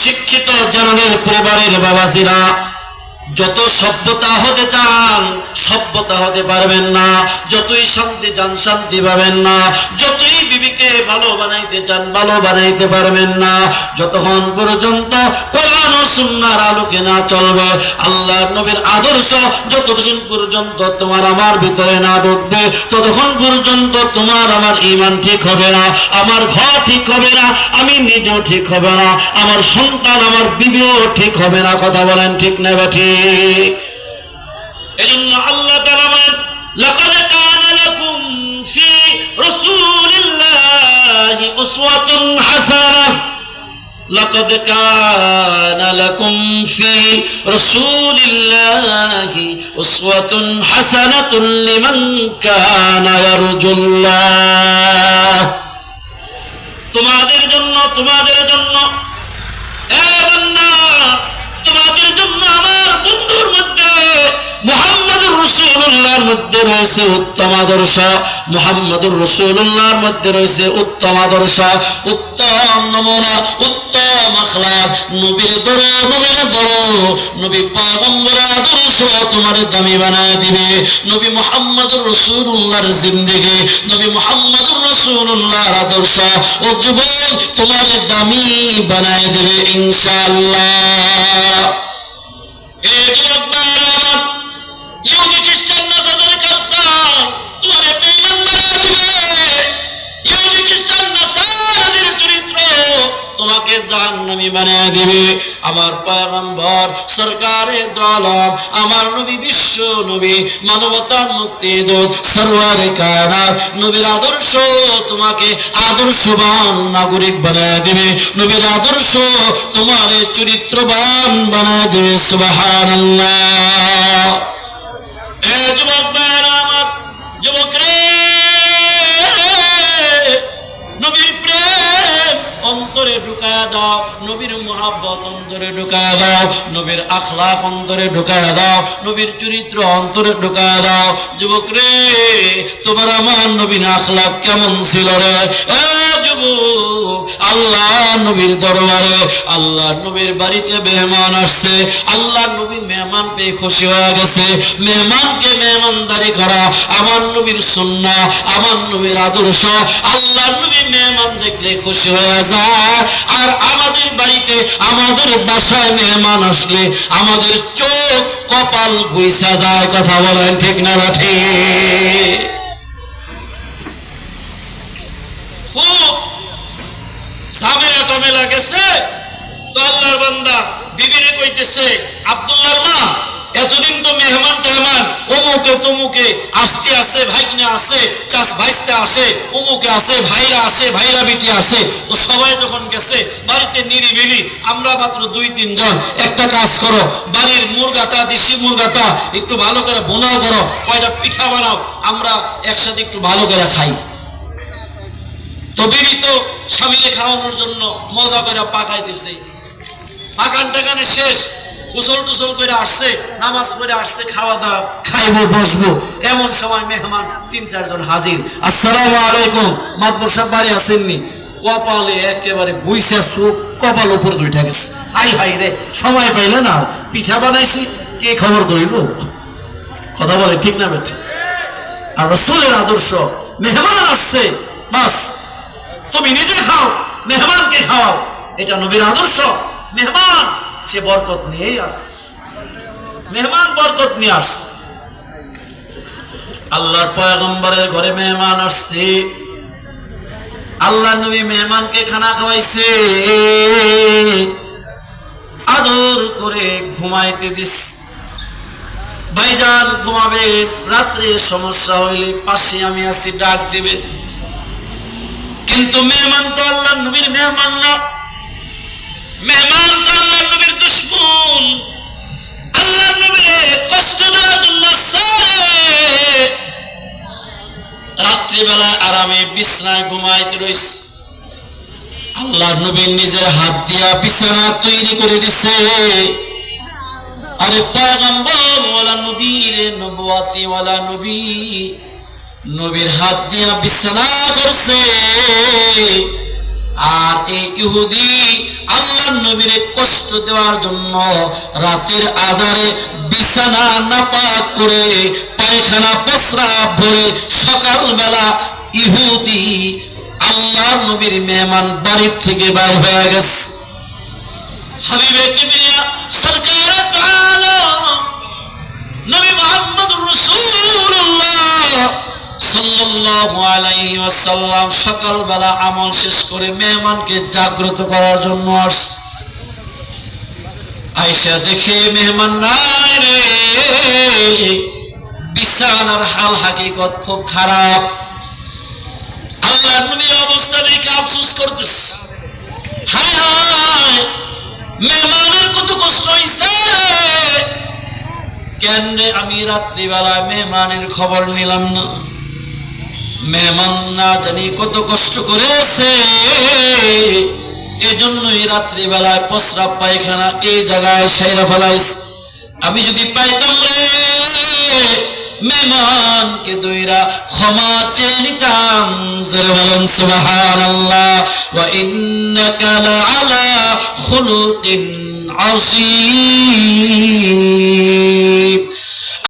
শিক্ষিত জননীর পরিবারের বাবাজিরা যত সভ্যতা হতে চান, সভ্যতা হতে পারবেন না। যতই শান্তি চান, শান্তি পাবেন না। যতই বিবিকে ভালো বানাইতে চান, ভালো বানাইতে পারবেন না। যতক্ষণ পর্যন্ত কোরআন ও সুন্নাহর আলোকে না চলবে আল্লাহ নবীর আদর্শ যতদিন পর্যন্ত তোমার আমার ভিতরে না ঢুকবে, ততক্ষণ পর্যন্ত তোমার আমার ইমান ঠিক হবে না, আমার ঘর ঠিক হবে না, আমি নিজেও ঠিক হবে না, আমার সন্তান, আমার বিবিও ঠিক হবে না। কথা বলেন ঠিক না বা ঠিক? এজন্য আল্লাহ তাআলা বলেন লাকাদ কানা লাকুম ফি রাসূলিল্লাহি উসওয়াতুন হাসানাহ لقد كان لكم في رسول الله أسوة حسنة لمن كان يرجو الله তোমাদের জন্য তোমাদের জন্য এ বান্দা, তোমাদের জন্য আমার বন্ধুর মধ্যে, মোহাম্মদুর রসুল্লাহর মধ্যে রয়েছে উত্তম আদর্শ। মোহাম্মদুর রসুল্লাহর মধ্যে রয়েছে উত্তম আদর্শ, উত্তম নমুনা, উত্তম নবীর নবীর নবী তোমার দামি বানায় দিবে। নবী মোহাম্মদুর রসুল্লাহর জিন্দেগি। নবী মোহাম্মদুর রসুল্লাহর আদর্শ ও যুবক তোমার দামি বানায় দেবে ইনশাআল্লাহ। জাহান্নামী বানায় দিবে। আমার পয়গম্বর আমার নবী বিশ্ব নবী মানবতার মুক্তি দূত, সরওয়ারে কায়নাত। নবীর আদর্শ তোমাকে আদর্শবান নাগরিক বানায় দিবে। নবীর আদর্শ তোমার চরিত্রবান বানায় দিবে। সুবহানাল্লাহ। যুবক যুবক অন্তরে ঢুকায়া দাও, নবীর মোহাব্বত অন্তরে ঢুকায়া দাও, নবীর আখলাক অন্তরে ঢুকায়া দাও, নবীর চরিত্র অন্তরে ঢুকায়া দাও। যুবক রে, তোমার আমার নবীন আখলাক কেমন ছিল রে? আল্লাহ নবীর দরবারে, আল্লাহ নবীর বাড়িতে মেহমান আসছে, আল্লাহ নবী মেহমান পেয়ে খুশি হয়ে গেছে। মেহমানকে মেহমানদারি করা আমার নবীর সুন্না, আমার নবীর আদর্শ। আল্লাহ নবী মেহমান দেখলে খুশি হয়ে যায়। আর আমাদের বাড়িতে, আমাদের বাসায় মেহমান আসলে আমাদের চোখ কপাল ঘুইসা যায়, কথা বলেন ঠিক না ঠিক? গেছে, তো আল্লাহর বান্দা কইতেছে মা, এতদিন তো মেহমান টেহমান, অমুকে তমুকে আসতে আসে আসে চাষ ভাইস্তে আসে, অমুকে আসে ভাইরা আসে, ভাইরা বিটি আসে। তো সবাই যখন গেছে, বাড়িতে নিরিবিলি, আমরা মাত্র দুই তিনজন একটা কাজ করো, বাড়ির মুরগাটা, দেশি মুরগাটা, একটু ভালো করে বোনাও করো, কয়টা পিঠা বানাও, আমরা একসাথে একটু ভালো করে খাই। তো বিবি তো স্বামীরে খাওয়ানোর জন্য মজা করে পাকাইতেছে পাকান টাকানে শেষ টুসল করে আসছে, নামাজ পড়ে আসছে, খাওয়া দাওয়া, খাইবো, বসবো। এমন সময় মেহমান তিন, চারজন হাজির। আলাইকুম মাতবর সাহেব বাড়ি আসেননি। কপালে একেবারে গুইসা চোখ, কপাল উপরে দুইটা গেছে। হাই হাই রে, সময় পাইলে না পিঠা বানাইছি, কে খবর করিল? কথা বলে ঠিক না বেঠে। আর রসুলের আদর্শ, মেহমান আসছে, বাস। তুমি নিজে খাও, মেহমানকে খাওয়াও। এটা নবীর আদর্শ। মেহমান, সে বরকত নিয়েই আস মেহমান বরকত নিয়ে আস আল্লাহর পয়গম্বরের ঘরে মেহমান আসছে। আল্লাহ নবী মেহমানকে খানা খাওয়াইছে। আদর করে ঘুমাইতে দিস। ভাইজান ঘুমাবে, রাত্রে সমস্যা হইলে পাশে আমি আছি, ডাক দিবে। কিন্তু মেহমান তো আল্লাহ নবীর মেহমান না। মেহমান তো আল্লাহ নবীর দুশ্মন। আল্লাহ নবীর কষ্ট দেওয়ার জন্য রাত্রিবেলা আরামে বিছনায় ঘুমাইতে রইস। আল্লাহ নবী নিজের হাত দিয়া বিছানা তৈরি করে দিছে। আরে পয়গম্বর, ওয়ালা নবী রে নবুয়াতি ওয়ালা নবী। নবীর হাত দিয়া বিছানা করছে। আর এই ইহুদি আল্লাহ নবীরে কষ্ট দেওয়ার জন্য রাতের আধারে বিছানা নাপাক করে পায়খানা পসরা ভরে সকালবেলা ইহুদি আল্লাহ নবীর মেহমান বাড়ির থেকে বাইর হয়ে গেছে। হাবিবে কিবরিয়া সরকার ওয়াসাল্লাম সকালবেলা আমল শেষ করে মেহমানকে জাগ্রত করার জন্য দেখে মেহমান নাই রে। বিছানার হাল হাকিকত খুব খারাপ। আল্লাহ অবস্থা দেখে আফসোস করতেছে। হায় হায়, মেহমানের কত কষ্ট হইছে। কেন আমি রাত্রিবেলায় মেহমানের খবর নিলাম না? মেহমান না জানি কত কষ্ট করেছে। এজন্যই রাত্রিবেলায় প্রস্রাব পায়খানা এই জায়গায় সাইরা ফেলাইস। আমি যদি পাইতাম রে, মেহমানকে দইরা ক্ষমা চেয়ে নিতাম। জোরে বলেন, সুবহানাল্লাহ। ওয়া ইন্নাকা লাআলা খুলুকিন আযীম।